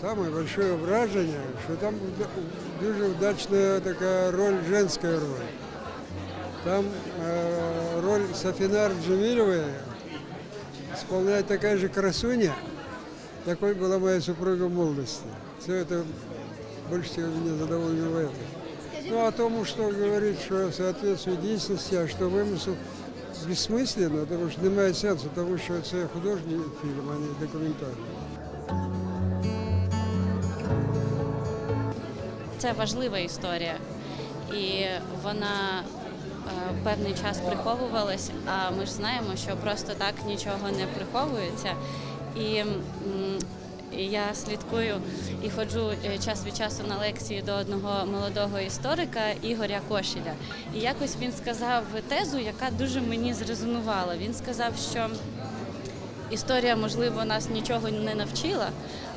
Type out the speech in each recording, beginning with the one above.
самое большое вражение, что там уда- дуже удачная такая роль, женская роль. Там э, роль Сафинар Джамилевой исполняет такая же красуня, такой была моя супруга в молодости. Все это больше всего меня задовольнило это. Ну, о том, что говорит, что соответствует дійсності, а що вимисел бессмысленно, тому що немає сенсу, тому що це художній фільм, а не документальний. Це важлива історія, і вона е, певний час приховувалась. А ми ж знаємо, що просто так нічого не приховується. І я слідкую і ходжу е, час від часу на лекції до одного молодого історика Ігоря Кошеля. І якось він сказав тезу, яка дуже мені зрезонувала. Він сказав, що історія, можливо, нас нічого не навчила,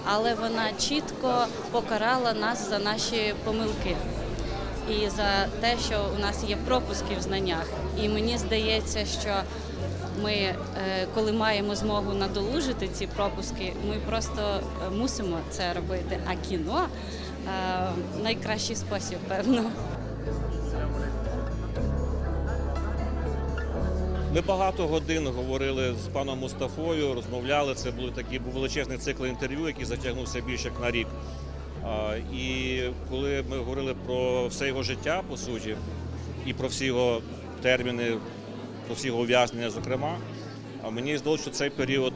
але вона чітко покарала нас за наші помилки і за те, що у нас є пропуски в знаннях. І мені здається, що ми, е, коли маємо змогу надолужити ці пропуски, ми просто е, мусимо це робити. А кіно е, найкращий спосіб, певно. Ми багато годин говорили з паном Мустафою, розмовляли. Це були такі був величезний цикл інтерв'ю, який затягнувся більше як на рік. І коли ми говорили про все його життя, по суті, і про всі його терміни, про всі його ув'язнення, зокрема, мені здалося, що цей період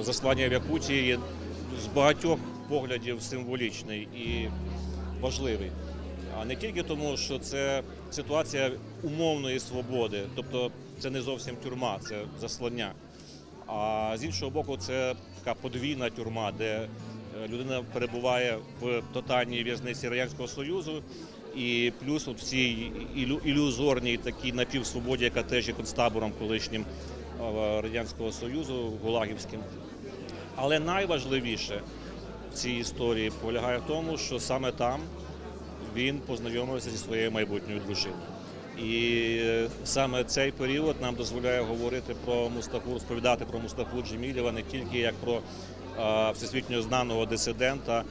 заслання в Якутії є з багатьох поглядів символічний і важливий. А не тільки тому, що це ситуація умовної свободи, тобто це не зовсім тюрма, це заслання. А з іншого боку, це така подвійна тюрма, де е, людина перебуває в тотальній в'язниці Радянського Союзу, і плюс от в цій ілю- ілюзорній такій напівсвободі, яка теж є концтабором колишнім е, Радянського Союзу, Гулагівським. Але найважливіше в цій історії полягає в тому, що саме там він познайомився зі своєю майбутньою дружиною. І е, саме цей період нам дозволяє говорити про Мустафу, розповідати про Мустафу Джемілєва не тільки як про всесвітньо знаного дисидента,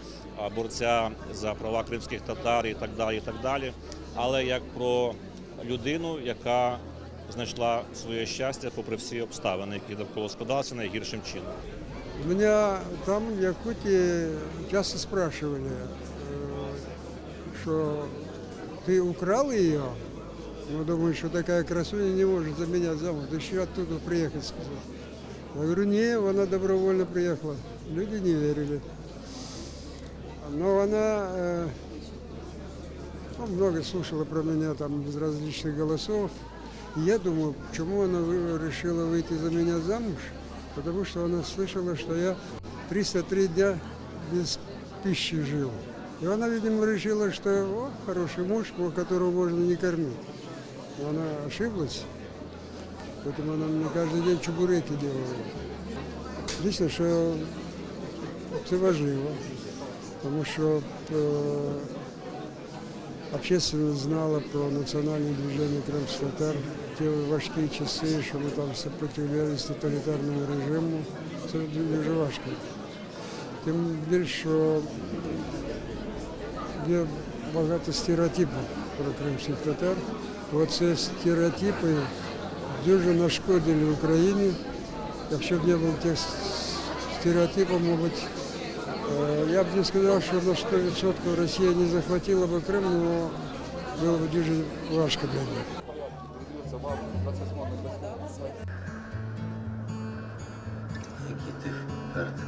борця за права кримських татар і так далі, і так далі, але як про людину, яка знайшла своє щастя попри всі обставини, які довкола складалися найгіршим чином. Меня там, в Якутии, часто спрашивали, что ты украл ее? Ну, думаю, что такая красуня не может за меня замуж. Да еще оттуда приехать, сказал. Я говорю, не, она добровольно приехала. Люди не верили. Но она э, ну, много слушала про меня там из различных голосов. И я думаю, почему она решила выйти за меня замуж? Потому что она слышала, что я 303 дня без пищи жил. И она, видимо, решила, что о, хороший муж, которого можно не кормить. Но она ошиблась. Поэтому она мне каждый день чебуреки делала. Звісно, що це важливо, тому що е, общественность знала про національне движення кримських татар, ті важкі часи, що ми там сопротивлялись тоталітарному режиму. Це дуже важко. Тим більше, що є багато стереотипів про кримських татар. Оце стереотипи дуже нашкодили Україні. Якщо б не було тих стереотипів, мабуть, э, я б не сказав, що на 100% Росія не захватила б Крим, але було б дуже важко для них. Які ти вперти